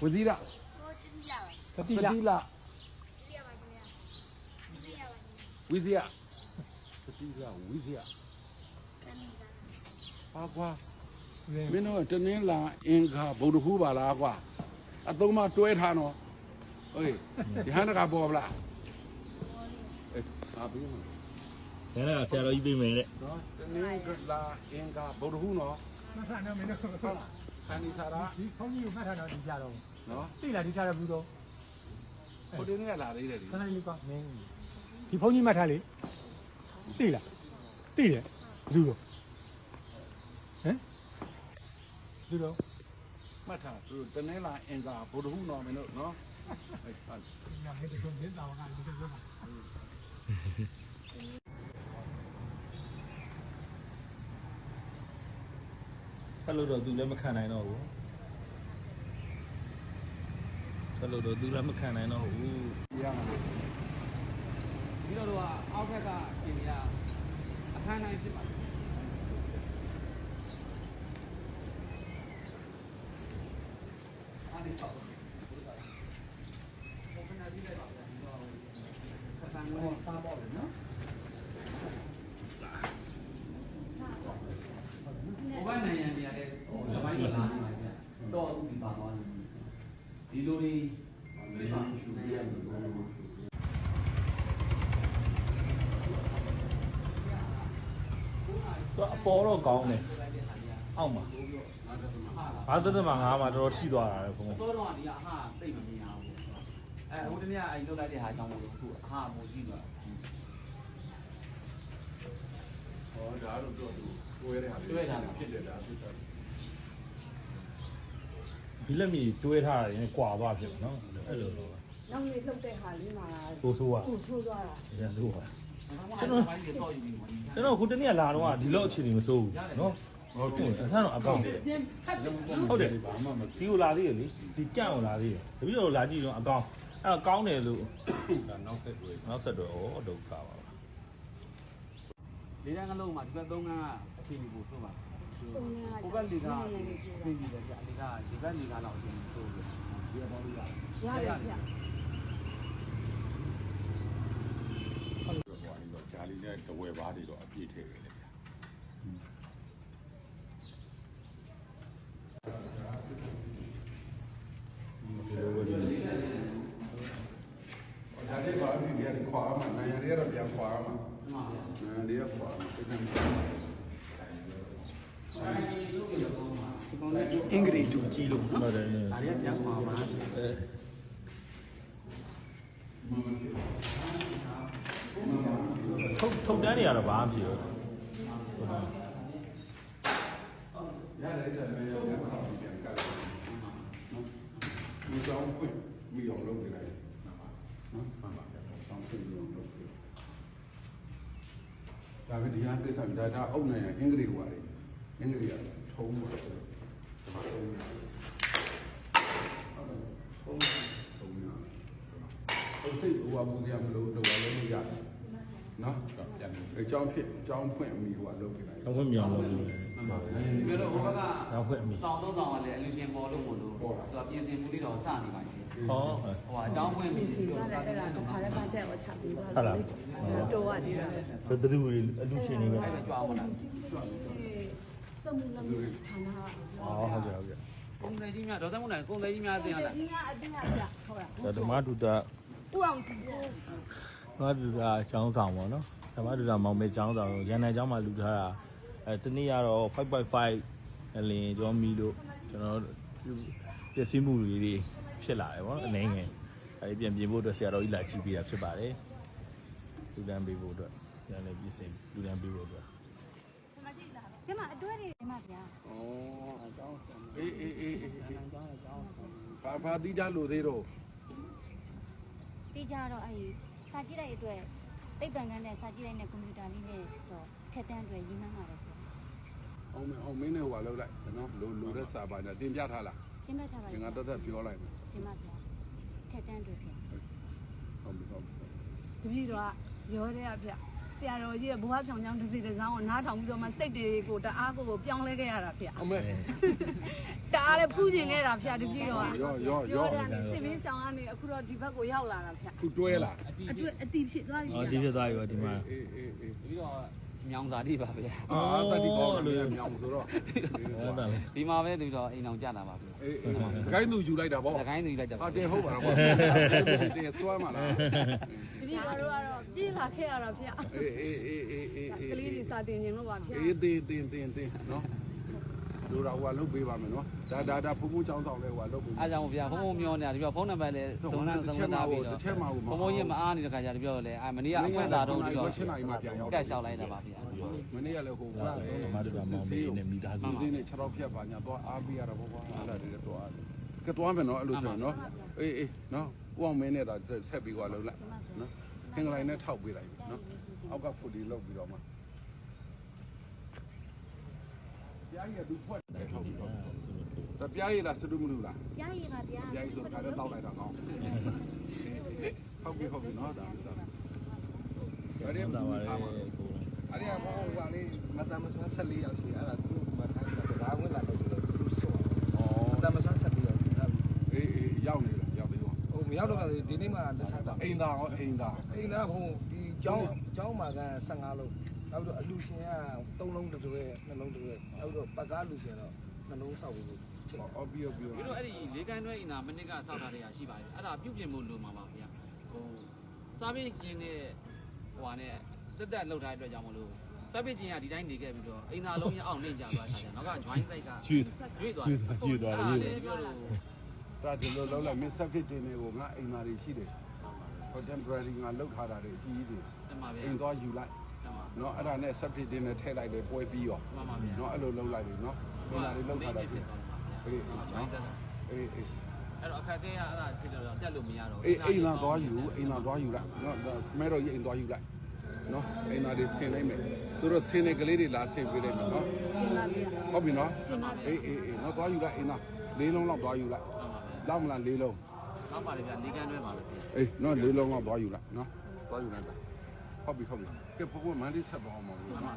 ဝဇီရဟိုတိလာပါသတိလတိရပါခင်ဗျာတိရပါခင်ဗျာဝိဇယသတိလဝိဇယတန်တာပါကွာမင်းတို့တနင်္လာအင်္ဂါဗုဒ္ဓဟူးပါလားကွာအသုံးမတွဲထားနော်ဟေးဒီဟန်ကပေါ်ဗလားအေးပါပြီနော်ဒါနဲ့ဆရာတော်ကြီးပြင်မယ်တဲ့နော်တနင်္လာအင်္ဂါဗုဒ္ဓဟူးနော်မှတ်ထားနော်မင်းတို့ဟုတ်လား ခန္ဒီစာရာဒီခေါင်းကြီးကိုမှတ်ထားတော့ဒီကြတော့နော်သိလားဒီကြတော့ဘူးတော့ဟိုတင်းကလာသေးတယ်ဒီခဏလေးကွာမင်းဒီဖုန်းကြီးမှတ်ထားလေသိလားသိတယ်ဘူးတော့ဟမ်ဘူးတော့မှတ်ထားသူတနင်္လာအင်္ဂါဗုဒ္ဓဟူးနော်မင်းတို့နော်အေးဟုတ်ညမင်းတို့မင်းတော်ကဒီလိုပြောပါ ဆက်လို့တော့သူလည်းမခံနိုင်တော့ဘူးဆက်လို့တော့သူလည်းမခံနိုင်တော့ဘူးရမှာလေဒီတော့တော့အောက်ထက်ကအရှင်ကြီးကအခန်းတိုင်းဖြစ်ပါတယ်အားဒီဆောက်ဘုရားဒီလိုက်ပါဗျာဒီတော့ခက်တန်ကိုစားပေါ့လေနော်ဘဝနိုင်ရန်တရားတဲ့ဟိုစပိုင်းမှာလာနေပါဗျာတော့အခုဒီပါသွားတယ် ဒီလိုတွေဒီပါနိုင်ရန်လို့သူအပေါ်တော့ကောင်းတယ်အောက်မှာဘာသတ္တမငါးမှာတော်တော်ထိသွားတာလေဘုံစောတော့ဒီကအဟာတိတ်မမြင်အောင်အဲဟိုတနေ့အဲ့လုတ်လိုက်တဲ့ဟာကြောင့်မို့လို့ခုအဟာမို့ကြည့်တော့ဟောဒါတော့တော့သူကိုရတဲ့ဟာဖြစ်တယ်ဒါဖြစ်တယ် ဒီလက်မီတွဲထားတာရင်ကွာသွားဖြစ်နော်အဲ့လိုလိုနောက်နေ့လှုပ်တဲ့ဟာလေးမှာကိုဆိုးอ่ะကိုဆိုးသွားတာရဆိုးပါကျွန်တော်ပိုင်းတော့ယူပြီးမှာကျွန်တော်ခုတနေ့လာတော့ဒီလောက်အခြေအနေမစိုးဘူးနော်ဟုတ်တယ်အဲ့ဒါတော့အကောင့်တယ်ပြင်ဖတ်တယ်ဟုတ်တယ်ဘာမှမဒီကိုလာသေးရလေဒီကြန့်ကိုလာသေးရတပည့်တော်လာကြည့်တော့အကောင့်အဲ့တော့ကောင်းတယ်လို့ဒါနောက်ဆက်တွေ့နောက်ဆက်တော့ဩဒုက္ခပါပါလေးတန်းကလုံးမှာဒီဘက်သုံးကန်းအခြေအနေကိုဆိုပါ ပုံရဟိုဘက်လေကအင်းကြီးတယ်ဗျလေကဒီဘက်လေကတော့အရင်ဆိုပြီးဒီဘောလေးကရတယ်ဗျဟိုကတော့ဂျာလီနဲ့တဝဲပါးတွေတော့အပြည့်ထည့်တယ်ဗျာဒါလေးပါပြီဗျာဒီ အင်္ဂလိပ်တူကြီးလို့ဟုတ်တယ်ဒါရီကပြန်မှာမှာအဲထုတ်ထုတ်တန်းနေရတော့ဘာမှမဖြစ်ဘူးရတယ်တယ်မယ်ရောခွာပြန်ကတ်နော်ဒီကြောင့်ပြမိအောင်လုပ်နေလိုက်နော်နော်မှန်ပါဗျာဆောင်းပြည့်အောင်လုပ်ပြဒါပဲဒီဟာကိစ္စဒါဒါအုပ်နိုင်ရင်အင်္ဂလိပ်ဟွာတယ်အင်္ဂလိပ်ကထုံးပါတော့ထုံးထုံးထုံးဟုတ် စိတ်ဟိုအပူရမလို့တော့လည်းမရတယ်နော်ပြန်အကြောင်းဖြစ်အကြောင်းဖွင့်အမိဟိုကလုပ်ပြလိုက်တော့ခွင့်မြောင်လို့မှန်ပါဗျာဒီကတော့ဟိုဘက်ကတော့ခွင့်အမိစောင်းတော့ဆောင်ကလည်းအလူရှင်ပေါ်လို့မို့လို့သူကပြင်ဆင်မှုလေးတော့စနေပါရှင်ဟောဟိုအကြောင်းပွင့်ဒီပြီးစီပြီးကတော့လည်းအဲ့ဒါတော့ခါလည်းပါချက်ကိုချပြီးသွားဟုတ်လားတော့ရသေးတယ်ဘယ်သူအလူရှင်နေပဲအဲ့ဒါကြွားမလား စမှုလမ်းဌာနအော်ဟုတ်ကဲ့ဟုတ်ကဲ့ကုန်းသေးကြီးများဒေါသမှုနိုင်ကုန်းသေးကြီးများတင်ရတာဒီကအတင်းအပြဟုတ်လားဓမ္မတုတတူအောင်ကြည့်ဖို့ဓမ္မတုတအချောင်းဆောင်ပေါ့နော်ဓမ္မတုတမောင်မေချောင်းဆောင်ရန်နိုင်ချောင်းမှာလူထားတာအဲတနေ့ကတော့5.5အလင်းကျော်မီလို့ကျွန်တော်ပျက်စီးမှုတွေဖြစ်လာတယ်ပေါ့အနေငယ်အဲဒီပြန်ပြင်ဖို့အတွက်ဆရာတော်ကြီးလာကြည့်ပေးတာဖြစ်ပါတယ်လူတန်းပေးဖို့အတွက်ရန်လည်းပြင်ဆင်လူတန်းပေးဖို့အတွက်ကျမအတွဲတွေကျမဗျာ ဩအကြောင်းအေးအေးအေးအေး ဘာဘာတိကြလို့သေးတော့တေးကြတော့အဲ့စာကြည့်တဲ့အတွက်သိပ္ပံကန်းနဲ့စာကြည့်တဲ့နဲ့ကွန်ပျူတာလေးနဲ့တော့ထက်တန်းအတွက်ရင်းနှီးမှာတယ်ဗျာအောင်မအောင်မင်းနဲ့ဟိုကလောက်လိုက်နော်လိုလိုတဲ့စာပါနဲ့တင်ပြထားလားတင်ပြထားပါငါလေတက်တက်ပြောလိုက်မယ်ကျမဗျာထက်တန်းအတွက်ဗျာဟုတ်ပြီဟုတ်ပြီတပည့်တော်ရောတဲ့အပြ ဆရာတော်ကြီးရဲ့ဘဝဖြောင်ချောင်းတစ်စီတစ်စောင်းကိုနားထောင်ပြီးတော့မှစိတ်တွေကိုတအားကိုပြောင်းလဲခဲ့ရတာဖေအမေတအားလည်းဖူးကျင်ခဲ့တာဖေတပြည့်တော့ရောရောရောရောတယ်စစ်မင်းဆောင်ကနေအခုတော့ဒီဘက်ကိုရောက်လာတာဖေခုတွဲလာအတွေ့အတိဖြစ်သွားပြီအော်ဒီဖြစ်သွားပြီပေါ့ဒီမှာအေးအေးအေးပြီးတော့မြောင်စာတိပါဗျာအာတတိကောင်းတယ်မြောင်ဆိုတော့ဟုတ်တယ်လေဒီမှာပဲပြီးတော့အိမ်အောင်ကြတာပါဗျာအေးအေးခိုင်းသူယူလိုက်တာဗောတကိုင်းသူလိုက်တာအာတင်ဟုတ်ပါတော့ဗောတင်စွမ်းပါလားတပည့်တော်တို့ကတော့ ပြေးလာခဲ့ရတာဖေအေးအေးအေးအေးအေးအေးကလေးတွေစာတင်ခြင်းလို့ပါဖေအေးတင်တင်တင်တင်နော်လူတော်ဟိုကလုတ်ပေးပါမယ်နော်ဒါဒါဒါဖူးဖူးချောင်းဆောင်လဲဟိုကလုတ်ပေးအားကြောင့်ဗျာဖုံဖုံမျောနေတာဒီပြောဖုန်းနံပါတ်လည်းစုံလန်းစုံလန်းထားပြီးတော့ဖုံဖုံကြီးမအားနေတဲ့ခါကျတော့ပြောလဲအာမနေ့ကအခွင့်သာတော့ပြီးတော့တက်လျှောက်လိုက်တာပါဗျာမနေ့ကလည်းဟိုကဓမ္မဒုက္ခမောင်မေနဲ့မိသားစုလူစင်းနဲ့6တော့ဖြတ်ပါညာတော့အားပေးရတာပေါ့ကွာအဲ့ဒါတွေတော့အားကတွားမယ်နော်အဲ့လိုဆိုရင်နော်အေးအေးနော်ဦးအောင်မင်းနဲ့တော့ဆက်ပြီးကွာလုံးလိုက်နော် ခင်းကလေးနဲ့ထောက်ပေးလိုက်နော်အောက်ကဖူဒီလောက်ပြီးတော့မှပြားရဒူဖွက်တယ်ထောက်ပြီးတော့တပြားရလားစတူးမလို့လားပြားရည်ပါဗျာပြားရဆိုခါတော့တောက်လိုက်တာကောင်းဟုတ်ပြီဟုတ်ပြီနော်ဒါဒါအဲ့ဒီတာပါလေမှာကိုအဲ့ဒီကဘောဟိုကလေးမတမဆွမ်း14ရောက်ရှိအဲ့ဒါသူ့မထိုင်းတာဒါဝင်လာတော့သူဆောမတမဆွမ်း14ရောက်ရှိအဲ့ အေးအေးရောက်နေလားရောက်ပြီပေါ့ ဟို မရောက်တော့ဒီနေ့မှလက်ဆက်တာအိမ်သာရောအိမ်သာအိမ်သာဘုံဒီကျောင်းကျောင်းမှာက15လုံးနောက်တော့အလူရှင်က3လုံးတစ်တွဲနှလုံးတစ်တွဲနောက်တော့ပတ်ကားလူရှင်တော့နှလုံးဆောက်ပြီးချက်အော်ပြီးတော့ပြီးတော့ကျွန်တော်အဲ့ဒီလေးကန်းတွဲအိမ်သာမိနစ်ကဆောက်တာတွေကရှိပါတယ်အဲ့ဒါပြုတ်ပြင်ဖို့လိုမှာပါဗျာဟိုစားပြီးကျင်းတဲ့ဟိုဟာနဲ့တက်တက်လောက်ထားတဲ့အတွက်ကြောင့်မလို့စားပြီးကျင်းကဒီတိုင်းနေခဲ့ပြီးတော့အိမ်သာလုံးရအောင်နေကြသွားတာဗျာနောက်က join site ကရွှေ့သွားရွှေ့သွားရွှေ့သွားရွှေ့သွား ဒါဒီလိုလောက်လိုက်မင်းဆက်ဖစ်တင်တွေကိုငါအိမ်သားတွေရှိတယ် contemporary ငါလောက်ထားတာတွေအကြီးကြီးတွေ တမပါဗျာ အိမ်သွားယူလိုက် တမပါ เนาะအဲ့ဒါနဲ့ဆက်ဖစ်တင်နဲ့ထည့်လိုက်တယ်ပွဲပြီးရော မှန်ပါဗျာ เนาะအဲ့လိုလောက်လိုက်ပြီเนาะအိမ်သားတွေလောက်ထားတာရှိအေးအေး join เนาะ site အေးအေး အဲ့တော့အခက်အခဲကအဲ့ဒါဖြစ်တော့တက်လို့မရတော့ အေးအိမ်သားသွားယူအိမ်သားသွားယူလိုက်เนาะမဲတော့အိမ်သွားယူလိုက်เนาะအိမ်သားတွေဆင်းလိုက်မယ်သူတို့ဆင်းနေကလေးတွေလာဆင်းပေးလိုက်မယ်เนาะဟုတ်ပြီเนาะအေးအေးအေးเนาะသွားယူလိုက်အိမ်သားလေးလုံးလောက်သွားယူလိုက် မှန်ပါဗျာ လောက်မလားလေးလုံးနောက်ပါလေဗျာလေးကန်းတွဲပါပဲအေးနော်လေးလုံးတော့သွားယူလိုက်နော်သွားယူလိုက်တာဟုတ်ပြီဟုတ်ပြီကဲပုံမှန်မန်ဒီဆက်ပါအောင်မလို့နော်